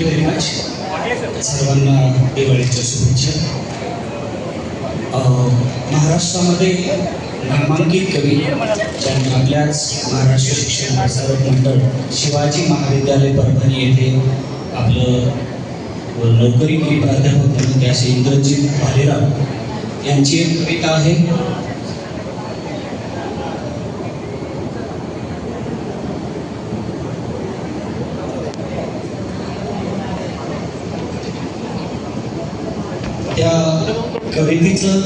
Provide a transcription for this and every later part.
Thank you very much. सर्वांना दिवाळीच्या शुभेच्छा. महाराष्ट्रामध्ये नामांकित कवी ज्यांनी आपल्याच महाराष्ट्र शिक्षण प्रसारक मंडळ शिवाजी महाविद्यालय परभणी येथे आपलं नोकरी प्राध्यापक म्हणून त्यास असे इंद्रजित भालेराव यांची एक कविता आहे. त्या कवितेचं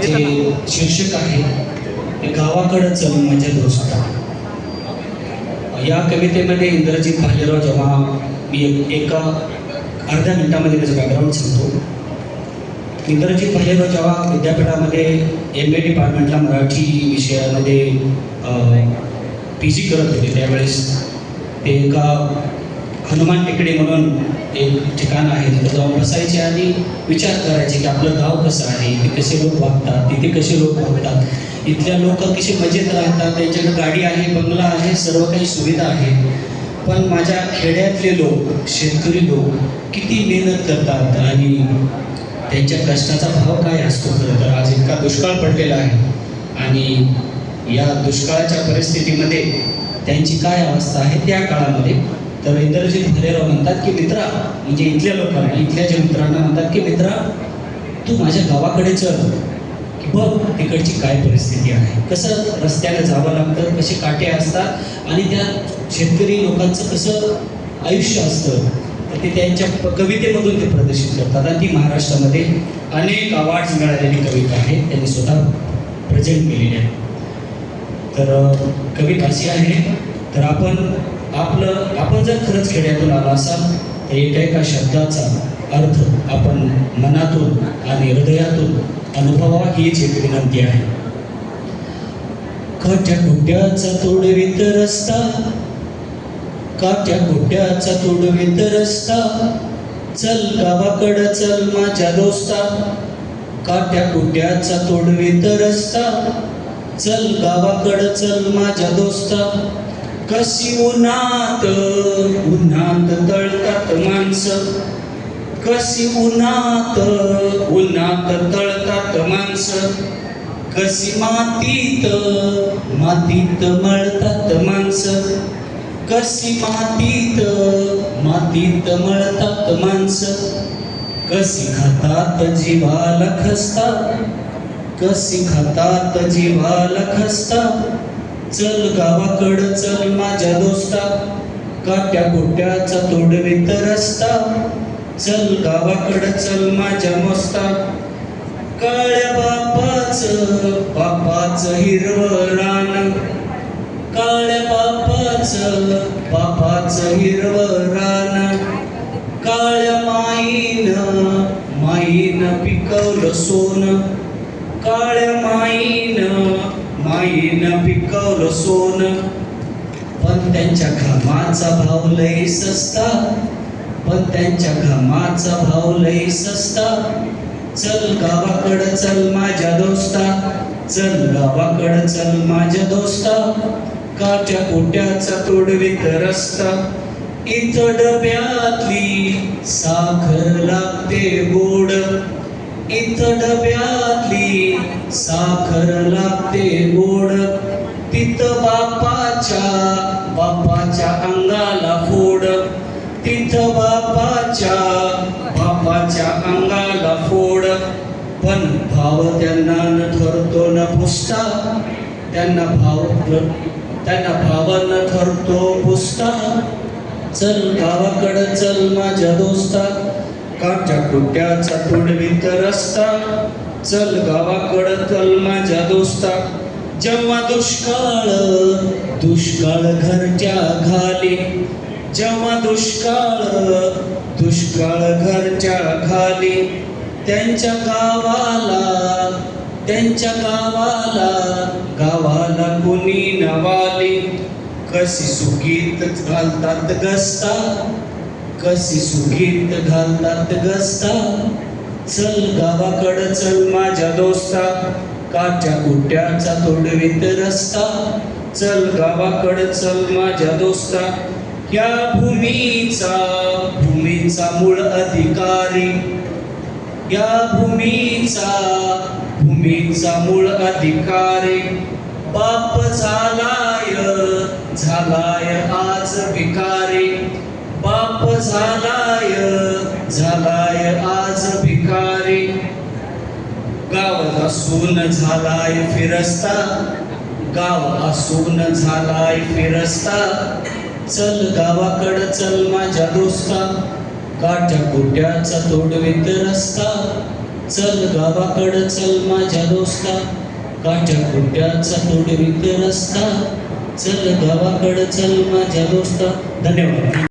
जे शीर्षक आहे ते गावाकडं चल माझ्या दोस्ता या कवितेमध्ये इंद्रजित भालेराव जेव्हा मी एक- एका अर्ध्या मिनिटामध्ये त्याचं बॅकग्राऊंड सांगतो. इंद्रजित भालेराव जेव्हा विद्यापीठामध्ये एम ए डिपार्टमेंटला मराठी विषयामध्ये पी जी करत होते त्यावेळेस ते एका हनुमान टेकडे म्हणून एक ठिकाण आहे तिथं जाऊन बसायचे आणि विचार करायचे की आपलं गाव कसं आहे इथे कसे लोक वागतात तिथे कसे लोक वागतात? इथल्या लोक कसे मजेत राहतात? त्यांच्याकडे गाडी आहे बंगला आहे सर्व काही सुविधा आहे. पण माझ्या खेड्यातले लोक शेतकरी लोक किती मेहनत करतात आणि त्यांच्या कष्टाचा भाव काय असतो खरं तर? आज इतका दुष्काळ पडलेला आहे आणि या दुष्काळाच्या परिस्थितीमध्ये त्यांची काय अवस्था आहे त्या काळामध्ये तर इंद्रजित भालेराव म्हणतात की मित्रा म्हणजे इथल्या लोकांना इथल्या ज्या मित्रांना म्हणतात की मित्रा तू माझ्या गावाकडे चल. की बघ तिकडची काय परिस्थिती आहे. कसं रस्त्याला जावं लागतं कसे काटे असतात आणि त्या शेतकरी लोकांचं कसं आयुष्य असतं. तर ते त्यांच्या कवितेमधून ते प्रदर्शित करतात. आणि ती महाराष्ट्रामध्ये अनेक अवॉर्ड्स मिळालेली कविता आहे त्यांनी स्वतः प्रेझेंट केलेली आहे तर कविता अशी आहे. तर आपण आपलं आपण जर खरंच खेड्यातून आला असाल तर एका एका शब्दाचा अर्थ आपण मनातून आणि हृदयातून अनुभवा हीच एक विनंती आहे. काट्या कुट्याचा तोडवीत रस्ता काट्या कुट्याचा तोडवीत रस्ता चल गावाकडं चल माझ्या दोस्ता काट्या कुट्याचा तोडवीत रस्ता चल गावाकडं चल माझ्या दोस्ता कशी उन्हात उन्हात तळतात माणसं. कशी उन्हात उन्हात तळतात माणसं. कशी मातीत मातीत मळतात माणसं. कशी मातीत मातीत मळतात माणसं. कशी खातात जीवाला खसतात. कशी खातात जीवाला खसतात. चल गावाकडं चल माझ्या दोस्ता. काट्या कुट्याचा तोडवीत रस्ता चल गावाकडं चल माझ्या मस्ता. काळ्या बापाच बापाच हिरव रान. काळ्या बापाच बापाच हिरव रान. काळ्या माईन माईन पिकवलं सोन. काळ्या माईन माईन पिकवलं सोन पण त्यांच्या घामाचा भाव लय सस्ता. पण त्यांच्या घामाचा भाव लय सस्ता. चल गावाकडं चल माझ्या दोस्ता. चल गावाकडं चल माझ्या दोस्ता. काट्या कोट्याचा तोडवीत रस्ता. इथं डब्यातली साखर लागते गोड. इथं डब्यातली साखर लागते गोड. तिथं बापाच्या बापाच्या अंगाला फोड. तिथं बापाच्या बापाच्या अंगाला फोड. पण भाव त्यांना न ठरतो न पुसता. त्यांना भाव त्यांना न ठरतो पुसता. चल गावाकडं चल माझ्या दोस्ता काट्या कुट्याचा तुडवीत रस्ता. चल गावाकडं चल माझ्या दोस्ता जेव्हा दुष्काळ दुष्काळ घरच्या घाली जेव्हा दुष्काळ दुष्काळ घरच्या घाली त्यांच्या गावाला त्यांच्या गावाला गावाला कोणी नवाली? कशी सुगीत घालतात गस्ता कशी सुगीत घालतात गस्ता चल गावाकडं चल माझ्या दोस्ता. काच्या कुट्याचा तोडवीत रस्ता. चल गावाकडे चल माझ्या दोस्ता. या भूमीचा भूमीचा मूळ अधिकारी. या भूमीचा भूमीचा मूळ अधिकारी. बाप झालाय झालाय आज भिकारी. बाप झालाय झालाय आज भिकारी. गाव असून झालाय फिरस्ता. गाव असून झालाय फिरस्ता. चल गावाकड चल माझ्या दोस्ता. काठ्या कुट्याचा तोडवीत रस्ता. चल गावाकड चल माझ्या दोस्ता. काठ्या कुट्याचा तोडवीत रस्ता. चल गावाकड चल माझ्या दोस्ता. धन्यवाद.